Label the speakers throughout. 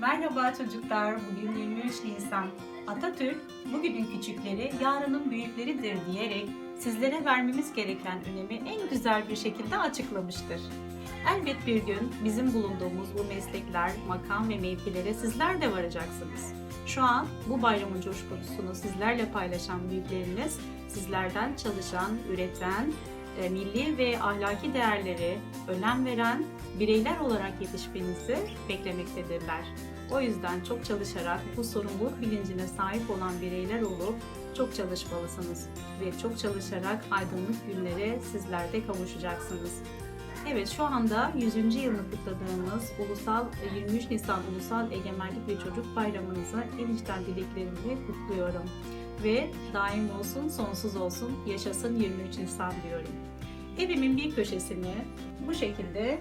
Speaker 1: Merhaba çocuklar, bugün 23 Nisan. Atatürk, bugünün küçükleri yarının büyükleridir diyerek sizlere vermemiz gereken önemi en güzel bir şekilde açıklamıştır. Elbet bir gün bizim bulunduğumuz bu meslekler, makam ve mevkilere sizler de varacaksınız. Şu an bu bayramın coşkusunu sizlerle paylaşan büyükleriniz, sizlerden çalışan, üreten, milli ve ahlaki değerleri önem veren bireyler olarak yetişmenizi beklemektedirler. O yüzden çok çalışarak bu sorumluluk bilincine sahip olan bireyler olup çok çalışmalısınız ve çok çalışarak aydınlık günlere sizler de kavuşacaksınız. Evet şu anda 100. yılını kutladığımız Ulusal 23 Nisan Ulusal Egemenlik ve Çocuk Bayramınızı en içten dileklerimi kutluyorum. Ve daim olsun, sonsuz olsun, yaşasın 23 Nisan diyorum. Evimin bir köşesini bu şekilde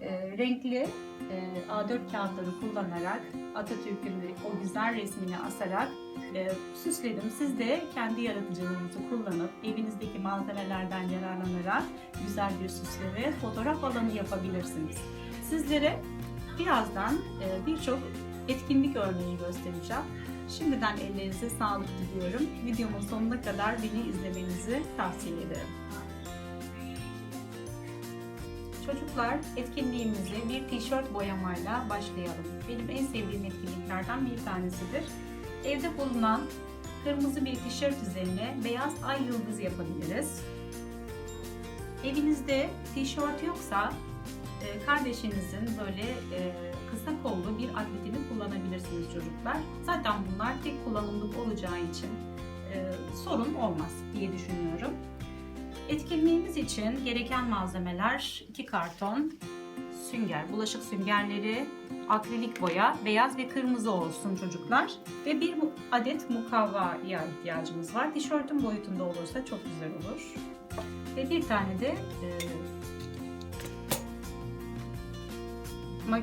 Speaker 1: e, renkli e, A4 kağıtları kullanarak Atatürk'ün o güzel resmini asarak e, süsledim. Siz de kendi yaratıcılığınızı kullanıp evinizdeki malzemelerden yararlanarak güzel bir süsle ve fotoğraf alanı yapabilirsiniz. Sizlere birazdan e, birçok etkinlik örneği göstereceğim. Şimdiden ellerinize sağlık diliyorum. Videomun sonuna kadar beni izlemenizi tavsiye ederim. Çocuklar etkinliğimize bir tişört boyamayla başlayalım. Benim en sevdiğim etkinliklerden bir tanesidir. Evde bulunan kırmızı bir tişört üzerine beyaz ay yıldız yapabiliriz. Evinizde tişört yoksa e, kardeşinizin böyle e, kısa kollu bir atletini kullanabilirsiniz çocuklar. Zaten bunlar tek kullanımlık olacağı için e, sorun olmaz diye düşünüyorum. Etkinliğimiz için gereken malzemeler 2 karton sünger, bulaşık süngerleri, akrilik boya, beyaz ve kırmızı olsun çocuklar. Ve bir adet mukavvaya ihtiyacımız var. Tişörtün boyutunda olursa çok güzel olur. Ve bir tane de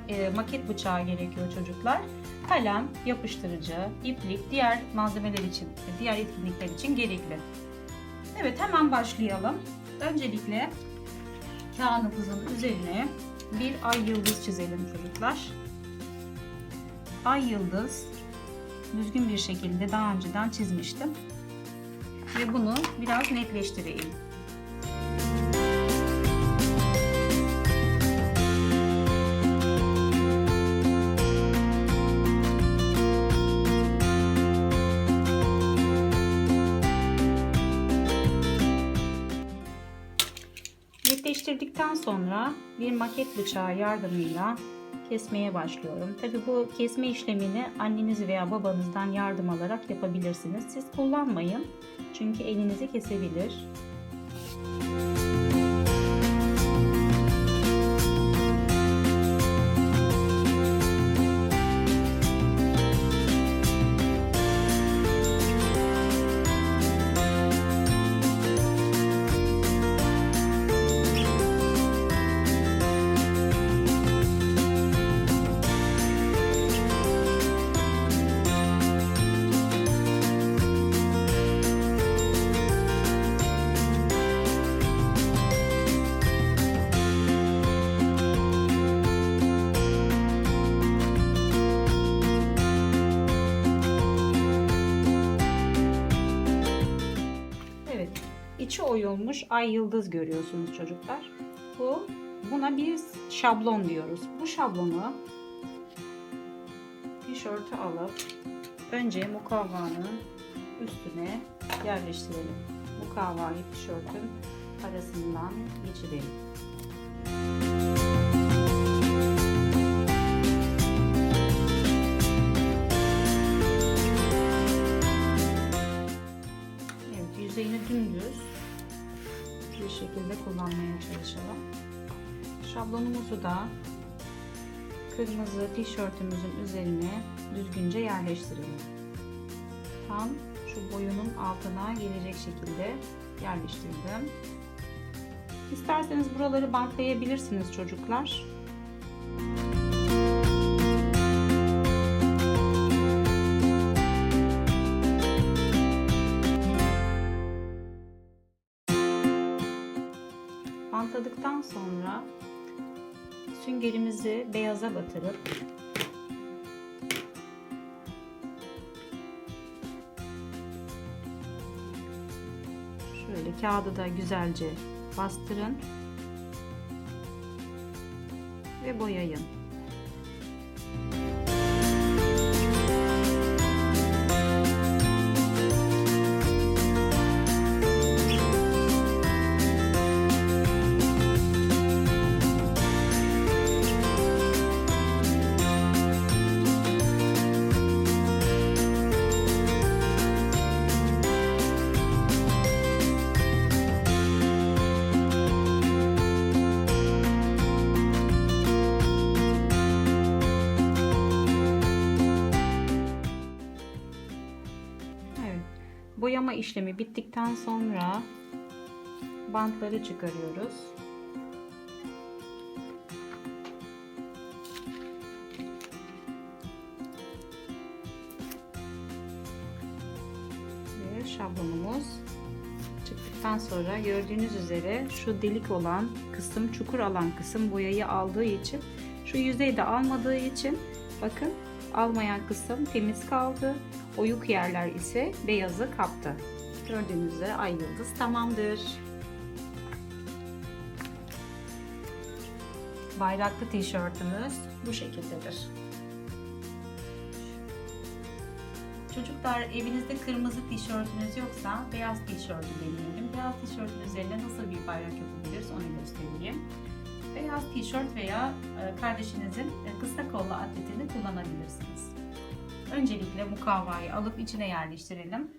Speaker 1: e, e, maket bıçağı gerekiyor çocuklar. Kalem, yapıştırıcı, iplik, diğer malzemeler için, diğer etkinlikler için gerekli. Evet hemen başlayalım. Öncelikle kağıdımızın üzerine bir ay yıldız çizelim çocuklar. Ay yıldız düzgün bir şekilde daha önceden çizmiştim. Ve bunu biraz netleştireyim. Netleştirdikten sonra bir maket bıçağı yardımıyla kesmeye başlıyorum. Tabi bu kesme işlemini anneniz veya babanızdan yardım alarak yapabilirsiniz. Siz kullanmayın çünkü elinizi kesebilir. Oyulmuş ay yıldız görüyorsunuz çocuklar. Bu buna bir şablon diyoruz. Bu şablonu tişörtü alıp önce mukavvanın üstüne yerleştirelim. Mukavvayı tişörtün arasından geçirelim. Evet, yüzeyini dümdüz bir şekilde kullanmaya çalışalım. Şablonumuzu da kırmızı tişörtümüzün üzerine düzgünce yerleştirelim. Tam şu boyunun altına gelecek şekilde yerleştirdim. İsterseniz buraları bantlayabilirsiniz çocuklar. Ortaladıktan sonra süngerimizi beyaza batırıp şöyle kağıdı da güzelce bastırın ve boyayın. Boyama işlemi bittikten sonra bantları çıkarıyoruz. Şablonumuz çıktıktan sonra gördüğünüz üzere şu delik olan kısım, çukur alan kısım boyayı aldığı için şu yüzeyde almadığı için bakın almayan kısım temiz kaldı. Oyuk yerler ise beyazı kaptı. Gördüğünüz üzere ay yıldız tamamdır. Bayraklı tişörtümüz bu şekildedir. Çocuklar evinizde kırmızı tişörtünüz yoksa beyaz tişörtü deneyelim. Beyaz tişörtün üzerine nasıl bir bayrak yapabiliriz onu göstereyim. Beyaz tişört veya e, kardeşinizin e, kısa kollu atletini kullanabilirsiniz. Öncelikle mukavvayı alıp içine yerleştirelim.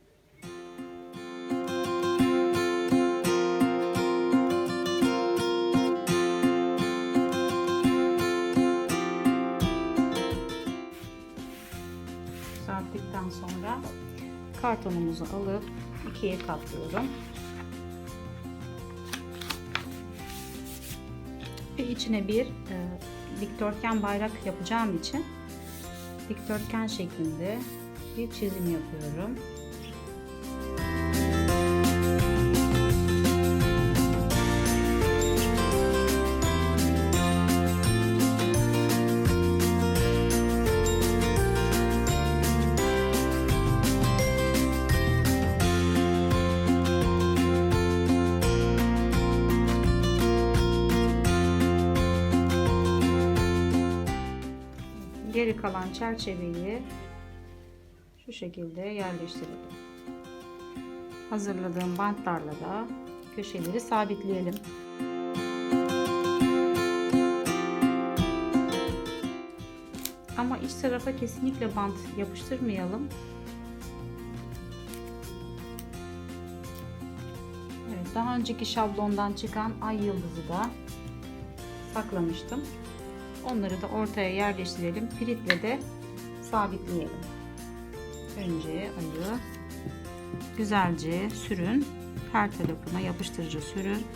Speaker 1: Serptikten sonra kartonumuzu alıp ikiye katlıyorum. Ve içine bir e, dikdörtgen bayrak yapacağım için dikdörtgen şeklinde bir çizim yapıyorum. Geri kalan çerçeveyi şu şekilde yerleştirelim. Hazırladığım bantlarla da köşeleri sabitleyelim. Ama iç tarafa kesinlikle bant yapıştırmayalım. Evet, daha önceki şablondan çıkan ay yıldızı da saklamıştım. Onları da ortaya yerleştirelim. Piritle de sabitleyelim. Önce ayı güzelce sürün. Her tarafına yapıştırıcı sürün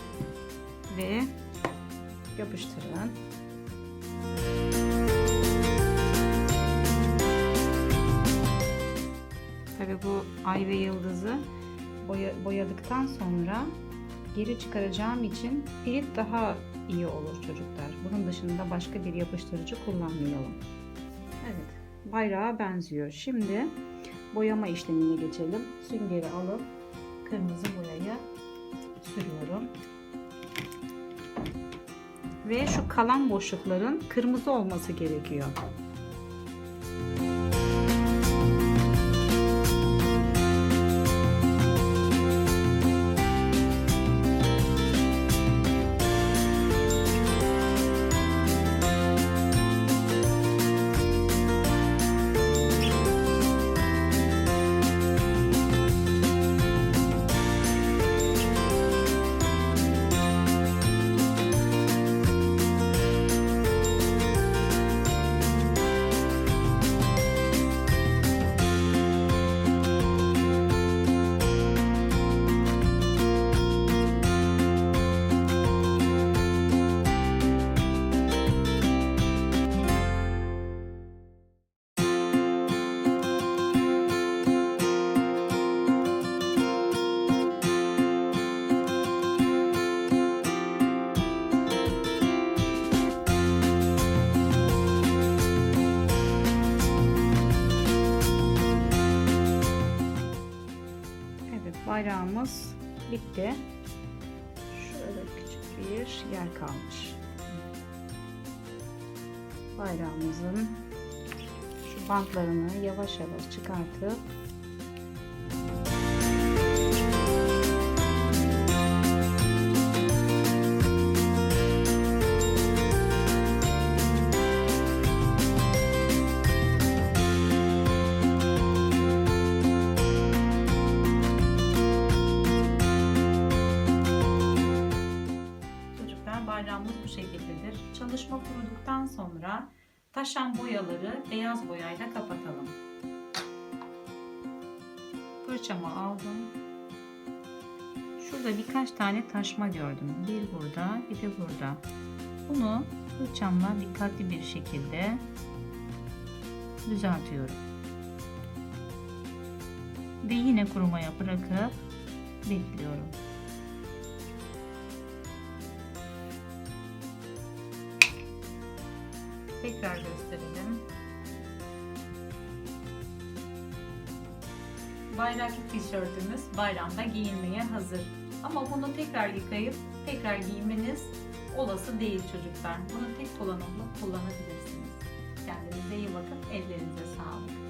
Speaker 1: ve yapıştırın. Tabii bu ay ve yıldızı boya, boyadıktan sonra geri çıkaracağım için pirit daha iyi olur çocuklar. Bunun dışında başka bir yapıştırıcı kullanmayalım. Evet, bayrağa benziyor. Şimdi boyama işlemine geçelim. Süngeri alıp kırmızı boyayı sürüyorum. Ve şu kalan boşlukların kırmızı olması gerekiyor. Gitti. Şurada küçük bir yer kalmış. Bayrağımızın şu bantlarını yavaş yavaş çıkartıp Bayrağımız bu şekildedir. Çalışma kuruduktan sonra taşan boyaları beyaz boyayla kapatalım. Fırçamı aldım. Şurada birkaç tane taşma gördüm. Bir burada, bir de burada. Bunu fırçamla dikkatli bir şekilde düzeltiyorum. Ve yine kurumaya bırakıp bekliyorum. Tekrar gösterelim. Bayraklı tişörtümüz bayramda giyilmeye hazır. Ama bunu tekrar yıkayıp tekrar giymeniz olası değil çocuklar. Bunu tek kullanımlık kullanabilirsiniz. Kendinize iyi bakın. Ellerinize sağlık.